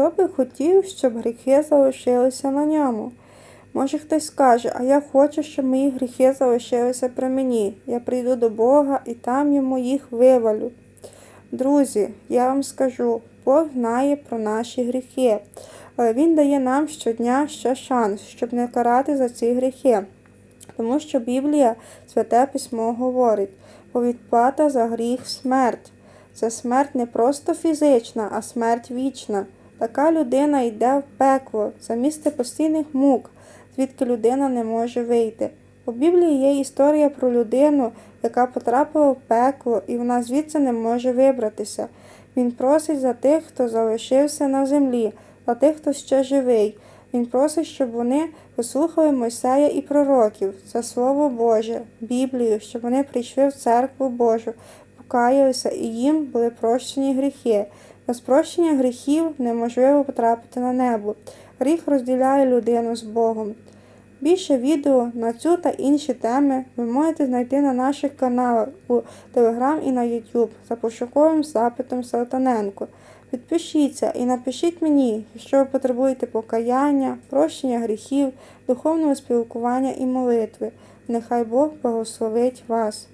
Хто би хотів, щоб гріхи залишилися на ньому? Може хтось скаже, а я хочу, щоб мої гріхи залишилися при мені. Я прийду до Бога і там йому їх вивалю. Друзі, я вам скажу, Бог знає про наші гріхи, але Він дає нам щодня ще шанс, щоб не карати за ці гріхи. Тому що Біблія, Святе Письмо говорить, бо відплата за гріх смерть. Це смерть не просто фізична, а смерть вічна. Така людина йде в пекло, це місце постійних мук, звідки людина не може вийти. У Біблії є історія про людину, яка потрапила в пекло, і вона звідси не може вибратися. Він просить за тих, хто залишився на землі, за тих, хто ще живий. Він просить, щоб вони послухали Мойсея і пророків, це Слово Боже, Біблію, щоб вони прийшли в церкву Божу, покаялися і їм були прощені гріхи. Без прощення гріхів неможливо потрапити на небо. Гріх розділяє людину з Богом. Більше відео на цю та інші теми ви можете знайти на наших каналах у Telegram і на YouTube за пошуковим запитом Салтаненко. Підпишіться і напишіть мені, якщо ви потребуєте покаяння, прощення гріхів, духовного спілкування і молитви. Нехай Бог благословить вас.